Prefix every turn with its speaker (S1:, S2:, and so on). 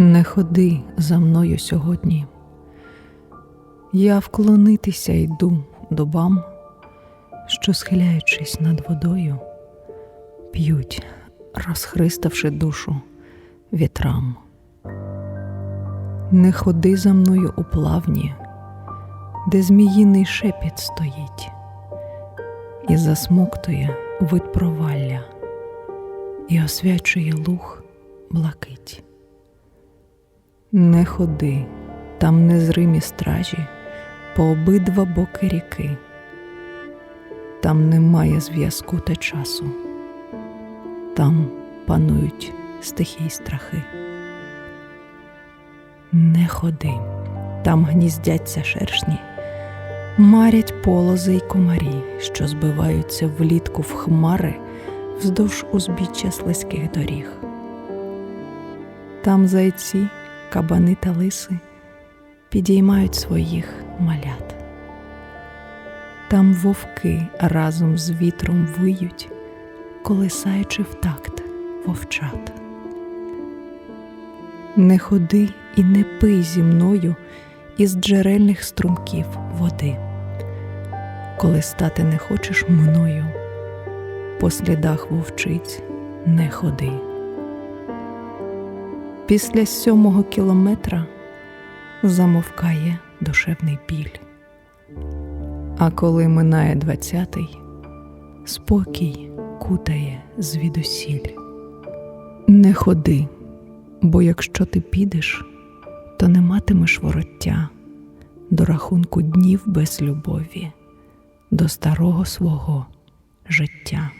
S1: Не ходи за мною сьогодні. Я вклонитися йду добам, що, схиляючись над водою, п'ють, розхриставши душу вітрам. Не ходи за мною у плавні, де зміїний шепіт стоїть, і засмоктує вид провалля, і освячує луг блакить. Не ходи, там незримі стражі по обидва боки ріки, там немає зв'язку та часу, там панують стихії страхи. Не ходи, там гніздяться шершні, марять полози й комарі, що збиваються влітку в хмари вздовж узбіччя слизьких доріг. Там зайці, кабани та лиси підіймають своїх малят. Там вовки разом з вітром виють, колисаючи в такт вовчат. Не ходи і не пий зі мною із джерельних струмків води, коли стати не хочеш мною, по слідах вовчиць не ходи. Після сьомого кілометра замовкає душевний біль. А коли минає двадцятий, спокій кутає звідусіль. Не ходи, бо якщо ти підеш, то не матимеш вороття до рахунку днів без любові, до старого свого життя.